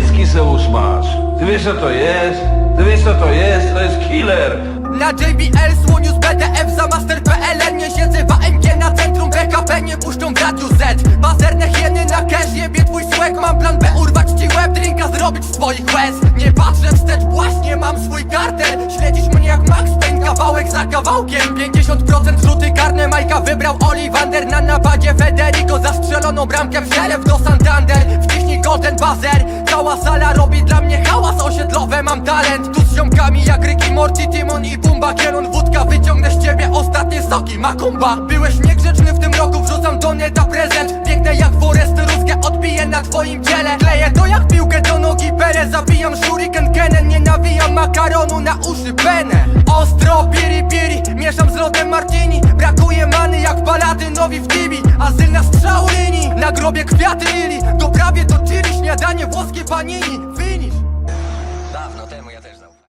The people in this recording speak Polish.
Zeus masz. Ty wiesz co to jest? Ty wiesz co to jest? To jest killer. Na JBL słoniu z BDF za Master PLN Nie siedzę w AMG na centrum BKP Nie puszczą w radiu Z Pazerne hieny na cash Jebie twój swag Mam plan B urwać ci łeb Drinka zrobić z twoich łez Nie patrzę wstecz Właśnie mam swój kartel Śledzisz mnie jak Max Payne Kawałek za kawałkiem 50% rzuty karne Majka wybrał Oliwander Na napadzie Federico Zastrzeloną bramkę przelew do Santander Wciśnij golden buzzer Cała sala robi dla mnie hałas osiedlowy Mam talent. Tu z ziomkami jak Ricky Morty, Timon i Pumba Kielon, wódka, wyciągnę z ciebie ostatnie soki Makumba. Byłeś niegrzeczny w tym roku, wrzucam do neta prezent. Biegnę jak Forest, rózgę odbiję na twoim ciele. Kleję to jak piłkę do nogi Perę Zabijam shuriken Kenen, nie nawijam makaronu na uszy Benę Ostro, piri piri, mieszam z lodem martini. Brakuje many jak paladynowi w Tibi. Azyl na strzał linii, na grobie kwiaty lili. Doprawię do chili, śniadanie Воски по ней.